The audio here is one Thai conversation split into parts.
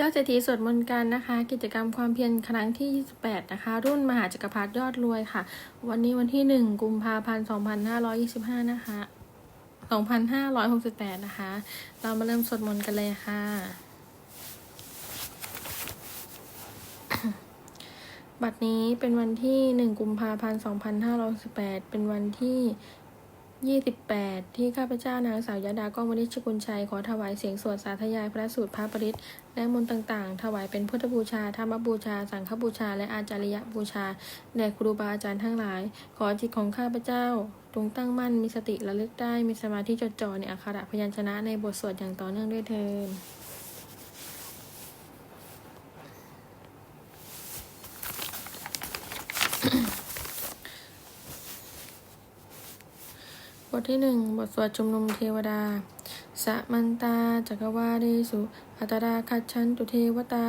ยอดเศรษฐีสวดมนต์กันนะคะ กิจกรรมความเพียรครั้งที่ 28 นะคะ รุ่นมหาจักรพรรดิยอดรวยค่ะ วันนี้วันที่ 1 กุมภาพันธ์ 2525 นะคะ 2568 นะคะ เรามาเริ่มสวดมนต์กันเลยค่ะ บัดนี้เป็นวันที่ 1 กุมภาพันธ์ 2568 เป็นวันที่ 28 ที่ข้าพเจ้านางสาวยดาก้องวณิชกุลชัย ขอถวายเสียงสวดสาธยายพระสูตรพระปริตรและมนต์ต่างๆ ถวายเป็นพุทธบูชา ธรรมบูชา สังฆบูชา และอาจาริยบูชาแด่ครูบาอาจารย์ทั้งหลาย ขอจิตของข้าพเจ้าจงตั้งมั่นมีสติระลึกได้มีสมาธิจดจ่อในอักขระพยัญชนะในบทสวดอย่างต่อเนื่องด้วยเทินบ ทที่หนึ่งบทสวดชุมนุมเทวดาสะมันตา จักรวาเดสุ อัตราคัจฉันตุเทวตา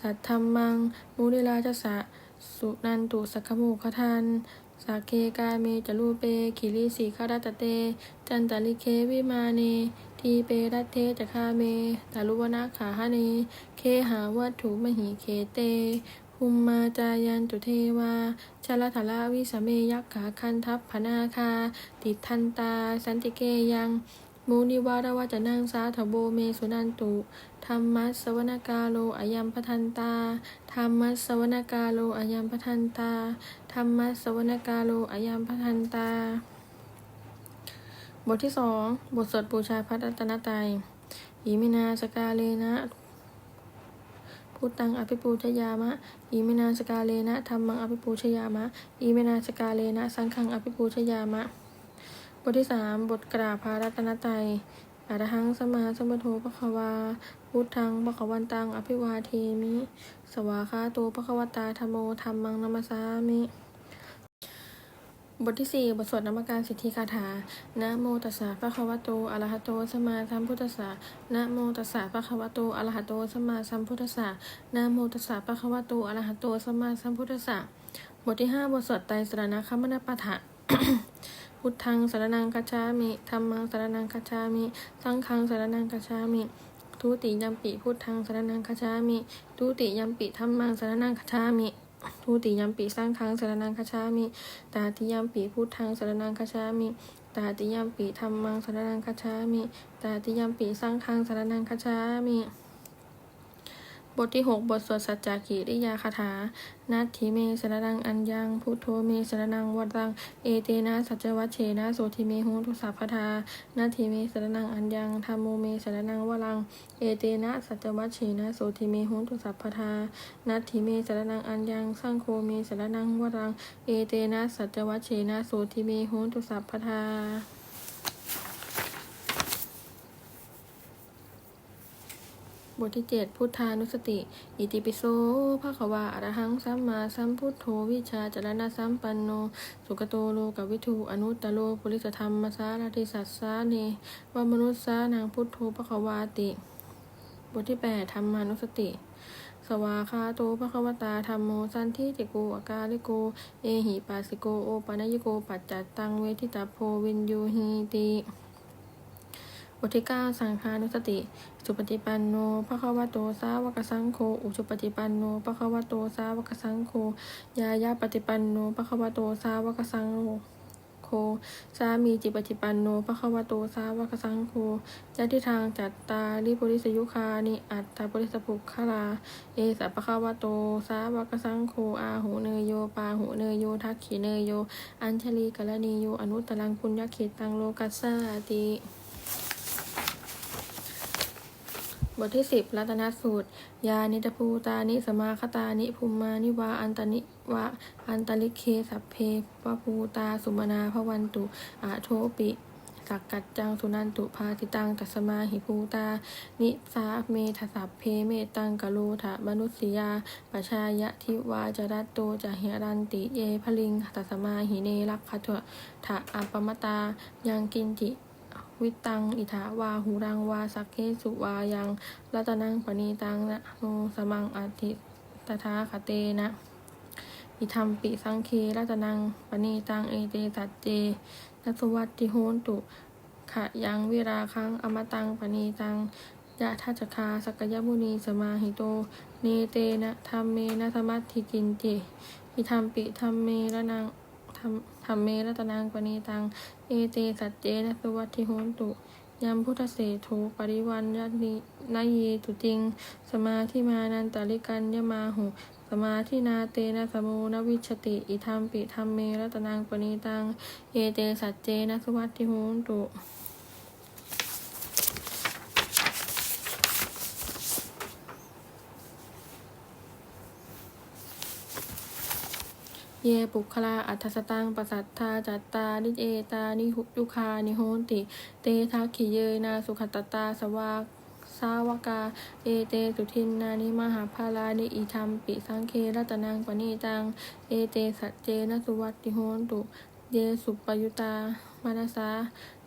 สัทธรรมัง มุนิราชสะ สุนันตุสักขมุขทันสาเคกาเมจลูเปคิริสีคารัตเต จันตลิเควิมาเน ทีเปรัตเทจคาเมตาลุวนาขาหเน เคหาวัตถุมหิเคเต ภูมมาจายันตุเทวาชลทลาวิสเมยักขาคันทัพพนาคา ติทันตา สันติเกยังมูนิวารวาจะนังสาธโบเมสุนันตุธรรมัสสวนกาโลอายัมปทันตาธรรมัสสวนกาโลอายัมปทันตาธรรมัสสวนกาโลอายัมปทันตา บทที่สองบทสวดบูชาพระรัตนตรัยอิมินาสกาเลนะ พุทธังอภิปูชยามะ อีเมนาสกาเลนะธรรมังอภิปูชยามะ อีเมนาสกาเลนะ สังฆังอภิปูชยามะ บทที่สามบทกราบพระรัตนตรัยอะระหังสมาสมพุทโธปะคะวา พุทธังปะคะวันตัง อภิวาเทมิ สวาคาโตปะคะวตาธรรมโมธรรมังนัมสสามิ บทที่สี่บทสวดนมัการสิทธิคาถา นะโมตัสสะภะคะวะโตอะระหะโตสัมมาสัมพุทธัสสะ นะโมตัสสะภะคะวะโตอะระหะโตสัมมาสัมพุทธัสสะ นะโมตัสสะภะคะวะโตอะระหะโตสัมมาสัมพุทธัสสะ บทที่ห้าบทสวดไตรสรณคัมนปะทะพุทธังสรนังคัจฉามิธัมมังสรนังคัจฉามิ สังฆังสรนังคัจฉามิทุติยัมปิพุทธังสรนังคัจฉามิทุติยัมปิธัมมังสรนังคัจฉามิ ทูติยัมปีสร้างฆังสรนังคชามิตาติยัมปีพุทธังสรนังคชามิตาติยัมปีธัมมังสรนังคชามิตาติยัมปีสร้างฆังสรนังคชามิ บทที่หกบทสวดสัจจกิริยาคาถานัตถิเมสรนังอัญญัง พุทโธเมสรนังวัตัง เอเตนะสัจวัชเชนะโสทิเมหุทุสัพพทานัตถิเมสรนังอัญญังธรรมโมเมสรนังวรัง เอเตนะสัจวัชเชนะโสทิเมหุทุสัพพทานัตถิเมสรนังอัญญัง สังโฆเมสรนังวรัง เอเตนะสัจวัชเชนะโสทิเมหุทุสัพพทา บทที่เจ็ดพุทธานุสติ อิติปิโสภะคะวะอระหังสัมมาสัมพุทโธวิชาจารณะสัมปันโน สุกโตโลกวิทูอนุตตโลปุริสธรรมสารติสัสสาเนวมนุสสานังพุทโธภะคะวาติ บทที่แปดธรรมานุสติสวาคาโตภะควตาธรรมโมสันทิติโกอากาลิโก เอหิปัสสิโก โอปัญญิโก ปัจจัตตังเวทิตาโพวินยูหีติ บทที่เก้าสังฆานุสติ สุปฏิปันโนภะคะวะโตสาวกสังโฆ อุชุปฏิปันโนภะคะวะโตสาวกสังโฆ ยายาปฏิปันโนภะคะวะโตสาวกสังโฆสามีจิปฏิปันโนภะคะวะโตสาวกสังโฆยะทิทางจัตตาริปุริสยุคานิอัตตาปุริสภุคลา เอสะภะคะวะโตสาวกสังโฆอาหูเนยโยปาหูเนยโยทักขิเนยโย อัญชลีกรณีโยอนุตตรังปุญญเขตังโลกัสสาติ บทที่สิบรัตนสูตร ยานิตภูตานิสมาคตานิภูมานิวาอันตนิวะอันตลิเคสัพเพปภูตาสุมนาพวันตุอาโทปิสักกัจจังสุนันตุภาติตังตัสมาหิภูตา นิสาเมทสัพเพเมตังกะโลทะมนุสยาปชายะทิวาจรัตโตจะเหรันติเยพลิงตัสมาหิเนรักขะเถะทะอัปปมตายังกินจิ วิตัง อิทาวาหูรังวา สักเคสุวายังรัตนังปณีตังนะโนสมังอธิตถาคเตนะ อิธรรมปิสังเครัตนังปณีตังเอเตตัจเจนัสวัตติโหนตุขะยังวิราคังอมตังปณีตังยะทัจคาสักยมุนีสมาหิโต เนเตนะธรรมเมนะธรรมัตถิกินเจอิธรรมปิธรรมเมระนัง ธรรมธรรมเมรัตนังปณีตัง เอเตสัจเจนะสุวัติโหนตุยัมพุทธเสโทปริวันยนินายีตุติง สมาธิมานันตริกันยมาหุ สมาธินาเตนะสมูนวิชติ อิธรรมปิธรรมเมรัตนังปณีตัง เอเตสัจเจนะสุวัติโหนตุ เยปุคลาอัฏฐสตังปสัทธาจัตตานิเอตานิหุยุคานิโหติ เตทักขิเยนาสุขตตาสวากสาวกา เอเตสุทินนานิมหาภาลานิอิธรรมปิสังเครัตนังปณีตัง เอเตสัจเจนะสุวัตติโหนตุ เยสุปยุตามานาสา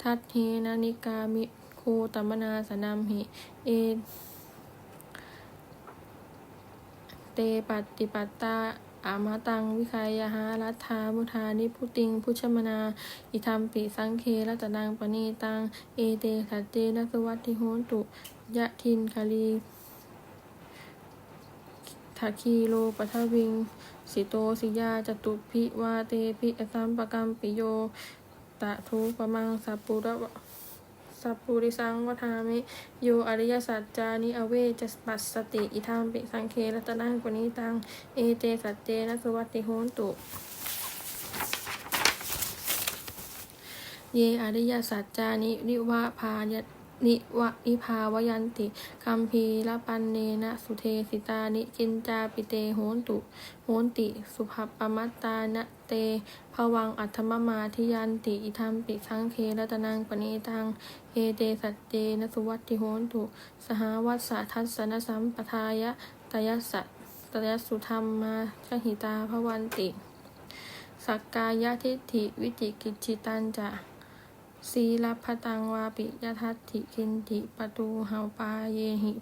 ทัตเทนานิกามิโคตมนาสนามหิ เอเตปัตติปัตตา อามาตังวิคายหารัฐามุทานิพุติง พุชมนา อิธรรมปิสังเครัตนังปณีตัง เอเตสัจเจนะสวัตติโหตุยะทินคาลีทัคีโลปัทวิง สิโตสิยาจตุพิวาเตพิอสัมปกัมปิโย ตะทุปะมังสัปุระ สัพพุริสังวทามิโยอริยสัจจานิอเวจปัสสติ อิธรรมปิสังเครัตนังปณีตัง เอเตสัจเจนะสวัตติโหนตุเยอริยสัจจานินิวะพายะ นิวะนิพาวยันติคัมภีรปันเนนะสุเทสิตานิจินจาปิเตโหนตุโหนติ สุภปมัตตานะเตภวังอัตถมมาทิยันติอิทัมปิสังเครัตนังปณีตังเอเตสัจเจนะสุวัตติโหนตุ สหวัสสะทัสสนสัมปทายะตยัสสะตยัสสุธรรมมาชหิตาภวันติ สักกายทิฏฐิวิจิกิจจิตันจะ สีลพตังวาปิยทัตถิกินติปตูหาปาเยหิ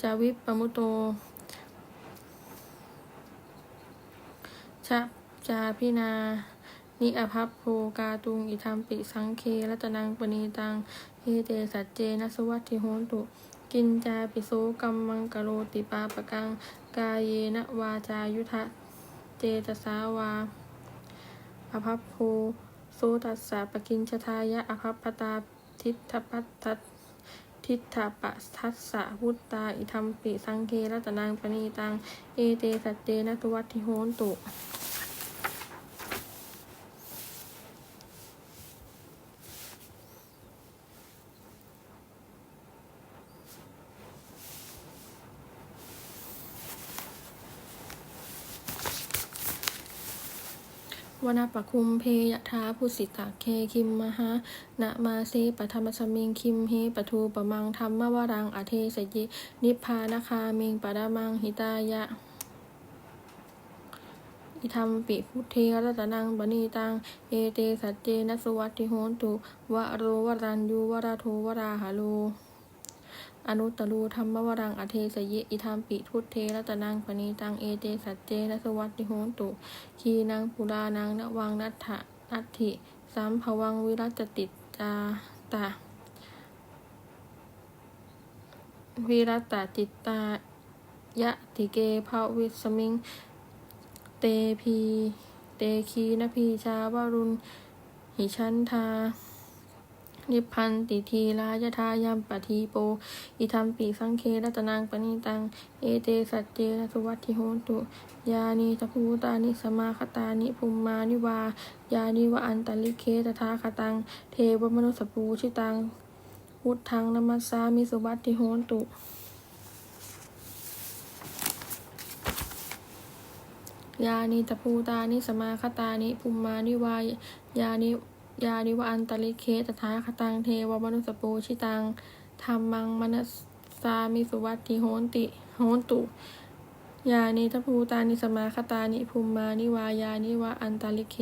จาวิปปมุโตชะจาพินา นิอภัพโภกาตุง อิธรรมปิสังเครัตนังปณีตังเอเตสัจเจนะสวัตถิโหตุ กินจาปิโสกัมมังกโรติปาปะกัง กายเยนะวาจายุทะเจตสาวาอภัพโพ โสตัสสะปะกินชทายะอภัพปตาทิฏฐปัตตัสทิฏฐปะทัสสะพุตตา อิธรรมปิ สังเครัตนังปณีตัง เอเตสัจเจนะตุวัติโหนตุ วนาปะคุมเพยะทาพุสิตะเคคิมมหานะมาเซปธรรมสมิงคิมเฮปทูปะมังธรรมวรังอเทสยิ นิพพานาคามิงปะดามังหิตายะอิธรรมปิพุทเทรัตนังบณีตัง เอเตสัจเจนสุวัตติโหนตุวะโรวรันยูวราโทวราหาโล อนุตตรูธรรมวรังอเทสยิอิธรรมปิทุเทรัตนังปณีตังเอเตสัจเจนะสวัตติโหตุ คีนังปุรานังนวังนัตถะนัตถิสัมภวังวิรัจติจาตาวิรัตตจิตตายะติเกภาวิสมิง เตพี เตคีนพีชาวรุณหิชันทา นิพพันติทีรายทายัมปะทีโป อิธรรมปีสังเครัตนังปณิตัง เอเตสัจเจนะสุวัตถิโหตุ ยานิตพูตานิสมาคตานิภูมมานิวา ยานิวะอันตลิเคตถาคตัง เทวมนุสปูชิตัง พุทธังนมัสสามิสุวัตถิโหตุยานิตพูตานิสมาคตานิภูมมานิวายานิ ยานิวะอันตลิเคตถาคตังเทวมนุสปูชิตังธรรมังมนัสสามิสุวัติโหนติโหนตุยานิทภูตานิสมาคตานิภูมมานิวายานิวะอันตลิเค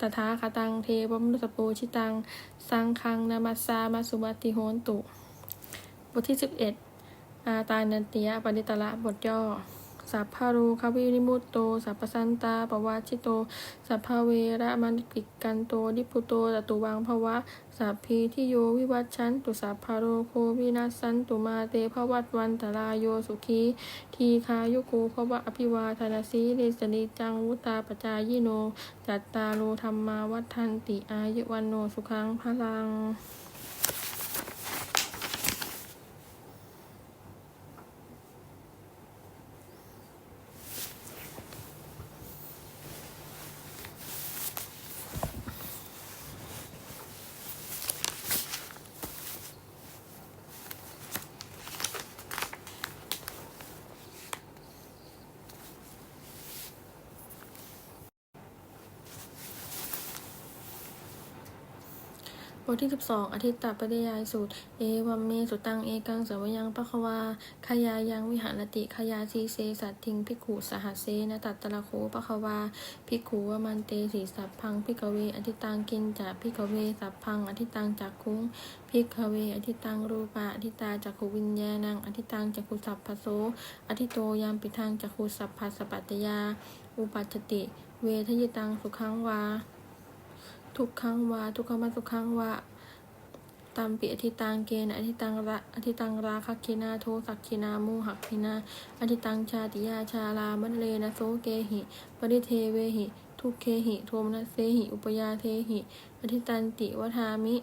ตถาคตังเทวมนุสปูชิตัง สังคังนามัสสามาสุวัตติโหนตุ บทที่สิบเอ็ดอาตานันติยะปณิตละบทย่อ สัพพะโรควินิมุตโต สัพพสันตาปวาชิโต สัพพเวระมณิกิกันโตดิพุโตตตุวังภวะ สัพพีทิโยวิวัชชันตุสัพพะโรโควินัสสันตุมาเตภวัตวันตรายโยสุขีทีคายุโกภวะอภิวาทนาสีเลสนิจังวุตาปจายโน จัตตาโลธรรมาวัฏันติอายุวันโนสุขังพลัง ทที่ 12 อธิตตปริยายสูตร เอวัมเมสุตัง เอกังสวยังปะควาขยายังวิหารติขยาสีเสสัตทิงพิกขุสหัสเสนตัตตะโคปะควาพิกขุวมันเตสีสัพพังพิกเว อธิตังกินจะพิกเวสัพพัง อธิตังจักคุงพิกเว อธิตังรูปะอธิตาจักขวิญญาณัง อธิตังจักขุสัพพโส อธิโตยามปิทังจักขุสัพพสปัตตยา อุปัจจติ เวทยิตังสุขังวา ทุกขังวาทุกขมาสสุขังวาตามปิอธิตังเกณฑ์อธิตังระอธิตังราคัคคินาโทสักคินามูหักคินาอธิตังชาติยาชาลามันเลนะโซเกหิปริเทเวหิ ทุกเคหิโทมนะเซหิ อุปยาเทหิ อธิตันติวทามิ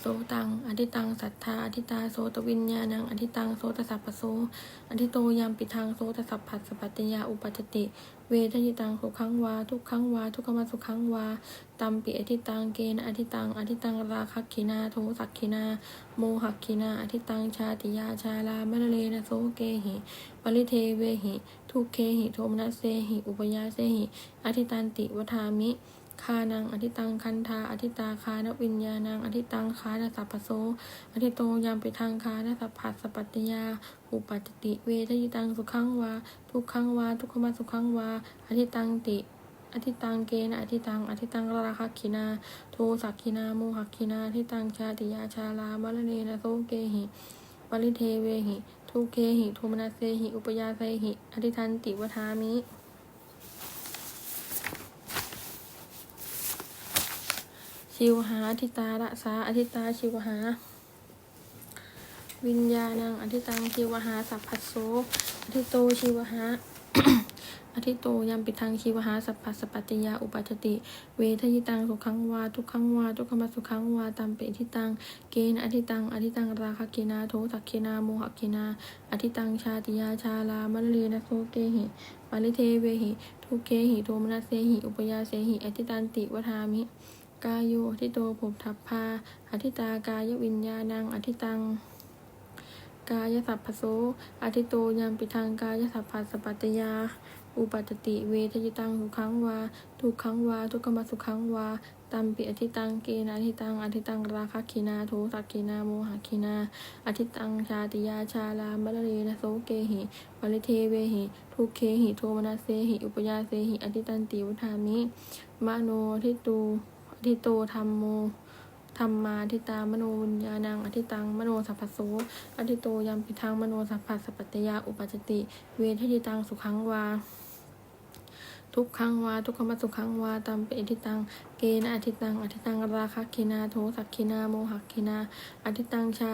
โสตัง อธิตัง สัทธา อธิตา โสตวิญญาณัง อธิตัง โสตสัพพโส อธิโตยามปิทัง โสตสัพพัสสปัตตยาอุปัจติ เวทยิตังสุขังวา ทุกขังวา ทุกขมัสสุขังวา ตัมปิอธิตัง เกณอธิตัง อธิตัง ราคัคคินา โทสักคินา โมหักคินา อธิตัง ชาติยา ชาลามะเลนะโสเกหิปริเทเวหิ ทุกเคหิ โทมนัสเสหิ อุปยาเสหิ อธิตันติวทามิ คานังอธิตังคันธาอธิตาคานวิญญาณังอธิตังคานสัพพโสอธิโตยามปิทางคานสัพพัสสปัตยาอุปัจจติ เวทยิตังสุขังวาทุกขังวาทุกขมัสสุขังวาอธิตังติอธิตังเกณอธิตัง อธิตังราคัคคินา โทสักคินา โมหักคินาอธิตังชาติยาชาลามะเลนะโสเกหิปริเทเวหิ ทุเคหิ โทมนัสเสหิ อุปยาเสหิ อธิทันติวทามิ ชิวหาอธิตาระสาอธิตาชิวหา วิญญาณังอธิตังชิวหาสัพพัสโสอธิโตชิวหาอธิโตยามปิทังชิวหาสัพพัสสปัตติยาอุปัจติ เวทยิตังสุขังวาทุกขังวาทุกขมสุขังวาตามเปทิตังเกณฑ์อธิตังอธิตังราคเกนาโทสักกินาโมหกินาอธิตังชาติยาชาลามะเลนะโสเกหิปาริเทเวหิทุเคหิโทมนัสเสหิอุปยาเสหิอธิตันติวทามิ กายโยอธิโตภพทัพพาอธิตากายวิญญาณังอธิตัง กายสัพพโสอธิโตยามปิทังกายสัพพสปัตตยา อุปัจจติเวทยิตังสุขังวาทุกขังวาทุกขมสุขังวาตัมปิอธิตังเกณอธิตังอธิตังราคัคคินาโทสักคินาโมหคินาอธิตังชาติยาชาลามะเลนะโสเกหิปริเทเวหิทุเคหิโทมนัสเสหิอุปยาเสหิอธิตันติวุธามิมโนทิตู อธิโตธรรมโมธรรมาทิตามโนวิญญาณังอธิตังมโนสัพพโสอธิโตยามปิทังมโนสัพพสสปัตตยาอุปจติ เวทยิตังสุขังวา ทุกขังวาทุกขมัสุขังวาตามเปอธิตังเกณอธิตังอธิตังราคะคคินาโทสักคินาโมหักคินาอธิตังชา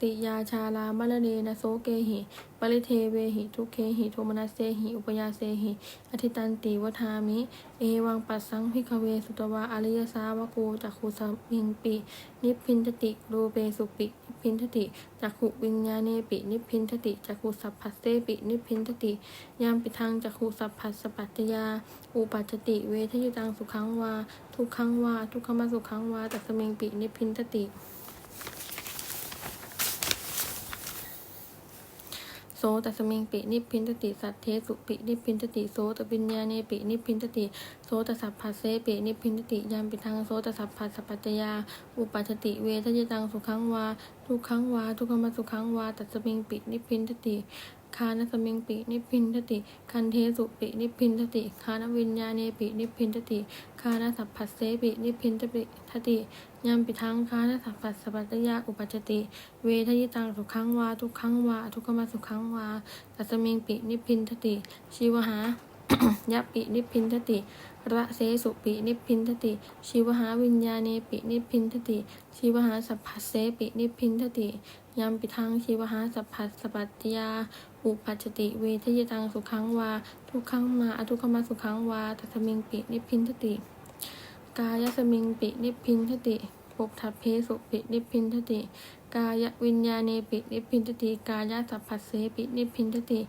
ติยาชาลามะเลนะโสเกหิ ปริเทเวหิ ทุเคหิ โทมนัสเสหิ อุปยาเสหิ อธิตันติวทามิ เอวังปัสสังพิกเว สุตวา อริยสาวกูจักขุสมิงปิ นิพพินทติรูเปสุปินิพพินทติจักขุวิญญาเนปิ นิพพินทติจักขุสัพพัสเสปิ นิพพินทติ ยามปิทังจักขุสัพพัสสปัตตยา อุปัจจติ เวทยิตังสุขังวา ทุกขังวา ทุกขมัสสุขังวาตัสมิงปิ นิพพินทติ โสตัสมิงปินิพินตติสัตเทสุปินิพินตติโสตวิญญาเนปินิพินตติโสตสัพพัสเสปนิพินทติยามปิทังโสตสัพพัสสปัจจยา อุปัชติเวทยตังสุขังวา ทุกขังวา ทุกขมสุขังวา ตัสสมิงปินิพินทติคานสมิงปินิพินทติ คันเทสุปินิพินทติ คานวิญญาเนปินิพินทติ คานสัพพัสเสปินิพินทติทติยามปิทังคานสัพพัสสปัจจยาอุปัชติ เวทยตังสุขังวา ทุกขังวา ทุกขมัสสุขังวา ตัสสมิงปินิพินทติ ชีวหายัปปินิพพินทติ ระเสสุปินิพินทติ ชีวหาวิญญาเนปินิพินทติ ชีวหาสัพพัสเสปินิพินทติยามปิทังชีวหาสัพพัสสปัตติยา อุปัชชติเวทยตังสุขังวา ทุกขังมาอทุกขมาสุขังวาตัสมิงปินิพินทติ กายสมิงปินิพินทติปุกทัพเพสุปินิพินทติ กายวิญญาเนปินิพินทติกายสัพพัสเสปินิพินทติ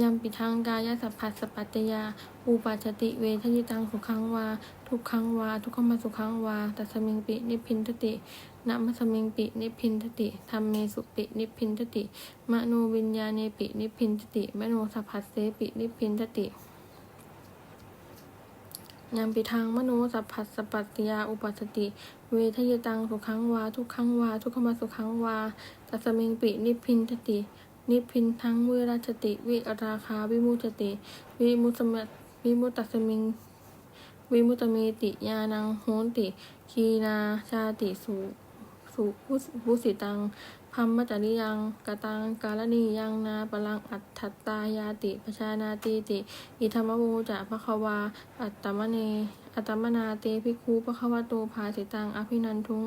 ยามปิทังกายสัพพัสสปัตตยาอุปัชชติเวทยิตังสุขังวา ทุกขังวา ทุกขมาสุขังวาตัสมิงปินิพินทตินะมัสมิงปินิพินทติธรรมเมสุปินิพินทติมโนวิญญาเนปินิพินทติมโนสัพพัสเสปินิพพินทติ ยามปิทางมโนสัพพัสสปัตติยาอุปัสสติ เวทยตังสุขังวา ทุกขังวา ทุกขมาสุขังวาตัสมิงปินิพินทติ นิพินทั้งเวราชติ วิราคาวิมุจติ วิมุตตมวิมุตตัสมิงวิมุตตเมติญาณังโหนติ คีนาชาติสุสุพุพุสิตัง พัมมจริยังกตังกาลนียังนาปลังอัตถัตตายาติปชานาติติ อิธรรมโมจะภควา อัตตมเน อัตมนาเตภิกขุปะควะโตภาสิตังอภินันทุง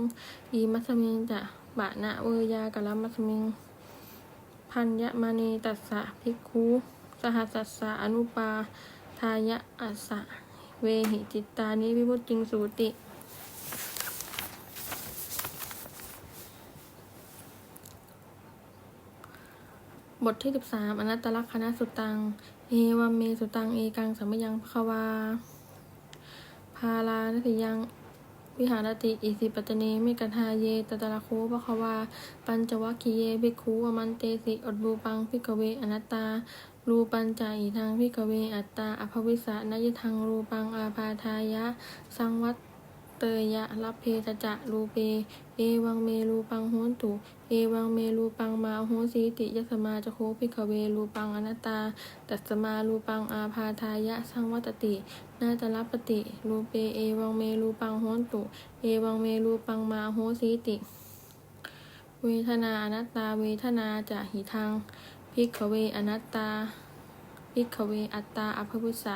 อีมัสมิงจะบะนะเวยากะละมัสมิง พันยะมานีตัสสะภิกขุสหัสสัสสะอนุปาทายะอัสสะเวหิจิตตานิวิมุตติงสูติ บทที่ 13 อนัตตลักษณสุตัง เอวัมเมสุตัง เอกังสัมยังภควา พาลานสิยัง วิหารติ อิสิปัตเนมิกทาเย ตตะละโคภควา ปัญจวัคคีเยภิกขุอมันเตสิ อดรูปังพิกเว อนัตตา รูปัญจาอิทังพิกเว อัตตา อภวิสะนยทังรูปัง อาพาทายะ สังวัต เตยะรับเพตจะรูเป เอวังเมรูปังโหนตุ เอวังเมรูปังมาโหสีติยสมาจะโคพิกเวรูปังอนัตตา ตัสมารูปังอาพาทายะสังวัตติ นาตลปติรูเป เอวังเมรูปังโหนตุ เอวังเมรูปังมาโหสีติ เวทนาอนัตตาเวทนาจะหิทังพิกเวอนัตตาพิกเวอัตตาอภพุสะ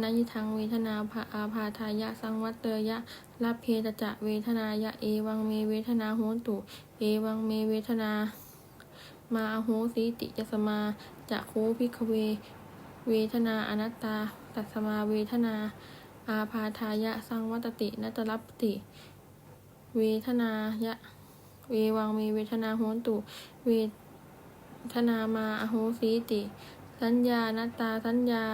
นยิทังเวทนาภาอาพาทายะสังวัตเตยะ รับเพตจะเวทนายะเอวังเมเวทนาโหนตุ เอวังเมเวทนา มาโหสีติยสมาจะโคพิกเว เวทนาอนัตตา ตัสมาเวทนา อาพาทายะสังวัตตินัตรับติ เวทนายะ เววังเมเวทนาโหนตุ เวทนามาอโหสีติ สัญญานัตตาสัญญา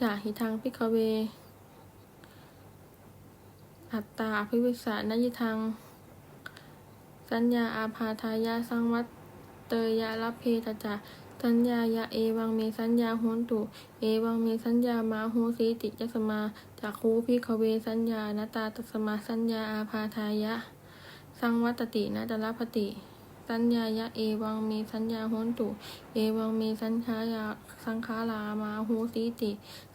จากหิทังพิกเว อัตตาอภิวิสานยิทัง สัญญาอาพาทายาสังวัตเตยะรับเพตจาสัญญายะเอวังเมสัญญาโหนตุ เอวังเมสัญญามาโหสีติยสมาจากคูพิคเวสัญญานตาตัสมาสัญญาอาพาทายะ สังวัตตินะตลพติ สัญญายะเอวังเมสัญญาโหนตุ เอวังเมสัญขายาสังขารามาโหสีติ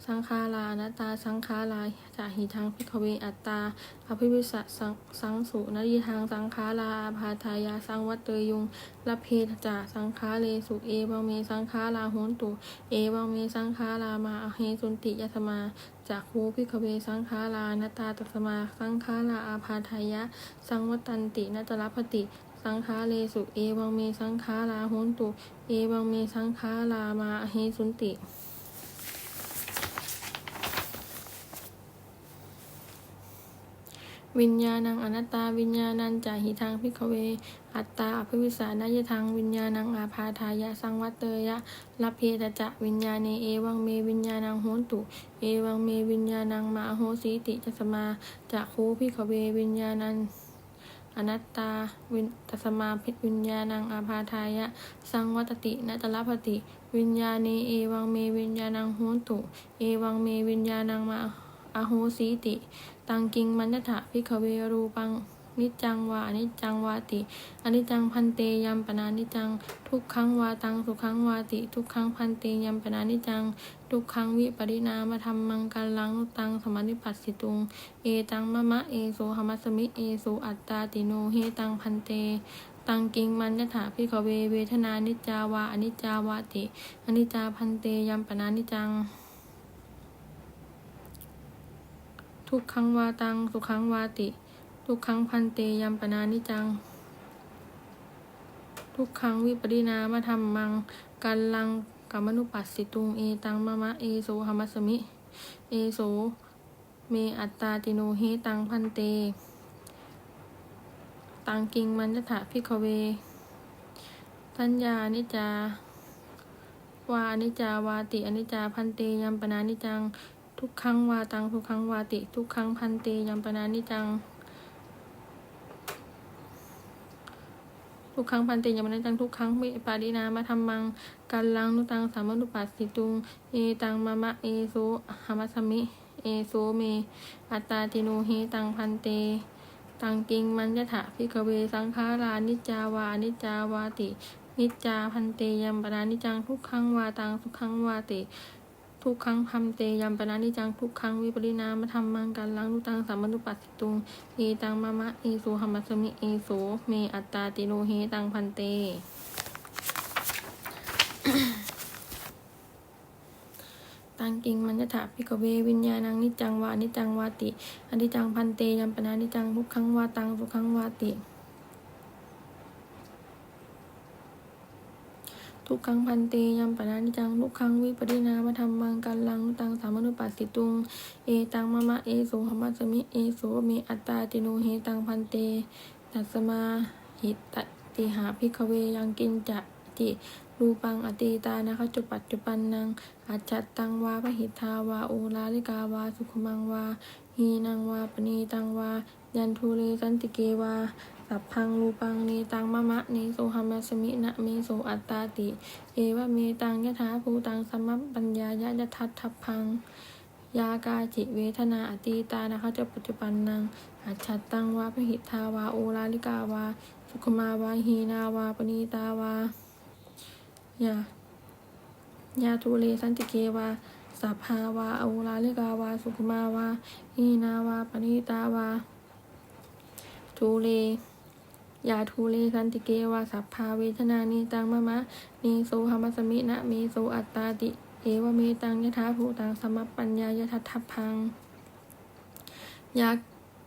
สังขารานตาสังขาราจะหิทังพิกเวอัตตาอภิวิสสังสังสุนยิทางสังขาราอาทายาสังวัตเตยุงละเพจาสังขาเลสุเอวังเมสังขาราโหนตุ เอวังเมสังขารามาอเฮสุนติยัสมาจากคูพิกเวสังขารานตาตัสมา สังขาราอาพาทายะ สังวัตันตินตรพติ สังขาเลสุ เอวังเมสังขาราโหนตุ เอวังเมสังขารามาเฮสุนติ วิญญาณังอนัตตาวิญญาณันจาหิทังพิกเว อัตตาอภิวิสานายทังวิญญาณังอาพาทายะสังวัตเตยะลเพตจะวิญญาเนเอวังเมวิญญาณังโหนตุ เอวังเมวิญญาณังมาโหสีติจัสมาจะคูพิกเววิญญาณัน อนัตตา วินตสมาพิวิญญาณังอาพาทายะ สังวัตตินตลพติ วิญญาณีเอวังเมวิญญาณังโหนตุ เอวังเมวิญญาณังมาอโหสีติ ตังกิงมัญญถะพิกเวรูปัง นิจจังวาอนิจจังวาติอนิจจังพันเตยัมปนานิจัง ทุกขังวาตังสุขังวาติ ทุกขังพันเตยัมปนานิจัง ทุกขังวิปริณามธรรมังกัลังตังสมานิปัสสิตุง เอตังมะมะเอโสหมัสสมิเอโสอัตตาติโนเฮตังพันเตตังกิงมันยถาพิกเวเวทนานิจาวาอนิจาวาติอนิจาพันเตยัมปนานิจจัง ทุกขังวาตังสุขังวาติ ทุกขังพันเตยัมปนานิจัง ทุกขังวิปริณามธรรมังกัลลังกัมมนุปัสสิตุงเอตังมะมะเอโสหมัสมิ เอโสเมอัตตาติโนเฮตังพันเต ตังกิงมันยถาพิกเวสัญญานิจาวาอนิจาวาติอนิจจาพันเตยัมปนานิจัง ทุกครั้งวาตังทุกครั้งวาติ ทุกครั้งพันเตยัมปนานิจัง ทุกครั้งพันเตยัมปนานิจังทุกครั้งมิปารินามาธรรมังกัลลังนุตังสามนุปัสสิตุงเอตังมะมะเอโสหามัสมิเอโสเม อัตตาติโนเฮตังพันเต ตังกิงมันยถะพิกเวสังขารานิจาวานิจาวาติ นิจาพันเตยมปนานิจังทุกครั้งวาตังทุกครั้งวาติ ทุกครั้งพัมเตยัมปนานิจังทุกครั้งวิปริณามธรรมังกันลังนุตังสัมมนุปัสสิตุงเอตังมะมะเอโสหมัสสมิเอโสเมอัตตาติโนเฮตังพันเต ตังกิงมันยถาพิกเววิญญาณังนิจังวานิจังวาติอนิจจังพันเตยัมปนานิจังทุกครั้งวาตังทุกครั้งวาติ ทุกครั้งพันเตยัมปนานิจังทุกคังวิปริณามธรรมังกันลังตังสามนุปัสสิตุง เอตังมะมะเอโสหมัสสมิเอโสเมอัตตาติโนเฮตังพันเตตัสมาหิตติหาพิกเวยังกินจะติรูปังอตีตานะคะจุปัจจุปันนังอัจจัตตังวาพหิทาวาโอลาลิกาวา สุขมังวาหีนังวาปณีตังวา ยันทูเลสันติเกวา สัพพังรูปังเนตังมะมะเนโสหมัสมินะเมโสอัตตาติ เอวะเมตังยะถาภูตังสมมปัญญายะยะทัตทัพพังยากาจิเวทนาอตีตานะคะจะปัจจุบันนังอัจฉัตตังวาพหิทาวาโอลาลิกาวา สุขมาวาหีนาวาปณีตาวายายาทูเลสันติเกวาสัพพาวาโอลาลิกาวา สุขมาวาหีนาวาปณีตาวาทูเล ยาทูเลสันติเกวาสัพพาเวทนานีตังมะมะนีโสหมัสมินะเมโสอัตตาติ เอวเมตังยะถาภูตังสมปปัญญายะทัตถพังยา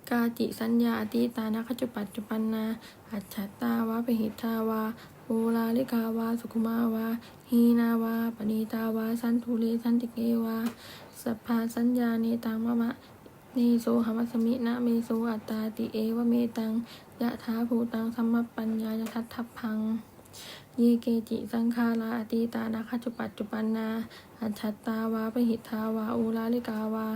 กาจิสัญญาอตีตานะขจุปัจจุปันนา อัจฉตาวะปหิทาวาโอลาลิกาวาสุขุมาวาหีนาวาปณีตาวาสันทุเลสันติเกวาสัพพาสัญญาเนตังมะมะเนโสหมัสมินะเมโสอัตตาติเอวเมตัง ยะถาภูตังสัมมปัญญายะทัตถพังเยเกจิสังขาราอตีตานาคจุปัจจุปันนา อัจฉัตาวาปหิทาวาอุลาลิกาวา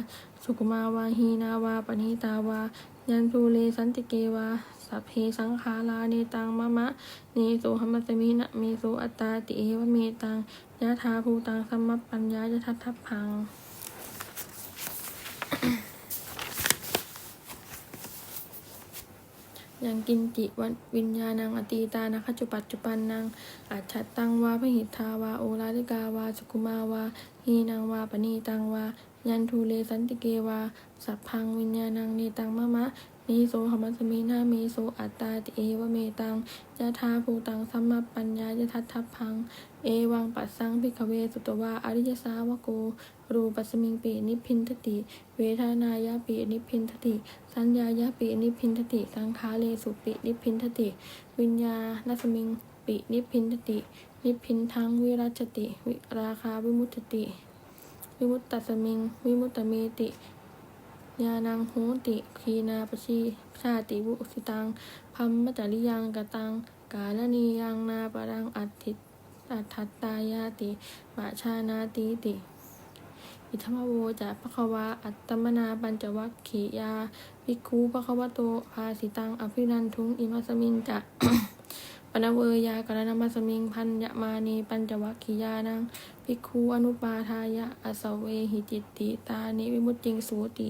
สุกุมาวาหีนาวาปณิตาวา ยันทูเลสันติเกวาสัพเพสังขาราเนตังมะมะเนโสหมัสสมินะเมโสอัตตาติเอวเมตังยะถาภูตังสัมมปัญญายะทัตถพัง ยังกินจิวันวิญญาณังอตีตานะขจุปัจจุปันนางอัจฉัตตังวาพหิทาวาโอราลิกาวาสุกุมาวาฮีนางวาปณีตังวายันทูเลสันติเกวาสัพพังวิญญาณังเนตังมะมะ นีโสหมัสสมินาเมโสอัตตาติเอวเมตังยะทาภูตังสัมมปัญญายะทัตถพัง เอวังปัสสังพิกเวสุตวาอริยสาวโก รูปัสมิงปีนิพินทติ เวทนายาปีนิพินทติ สัญญายาปีนิพินทติ สังขาเลสุปินิพินทติ วิญญาณสมิงปินิพินทติ นิพพินทังวิรัชติ วิราคาวิมุตติ วิมุตตสมิง วิมุตตเมติ ยานังโหติคีนาปชีชาติวุสิตังพัมมจริยังกตัง กาลนียังนาปรังอัตถิอัตถัตตายาติปะชานาติติอิทัมโวจะภควาอัตตมนาปัญจวัคคียาภิกขุภควโตภาสิตังอภินันทุงอิมัสมิงจะปนเวยากรณมัสมิงพันยมานีปัญจวัคคียานังภิกขุอนุปาทายะอสเวหิจิตติตานิวิมุตติงสูติ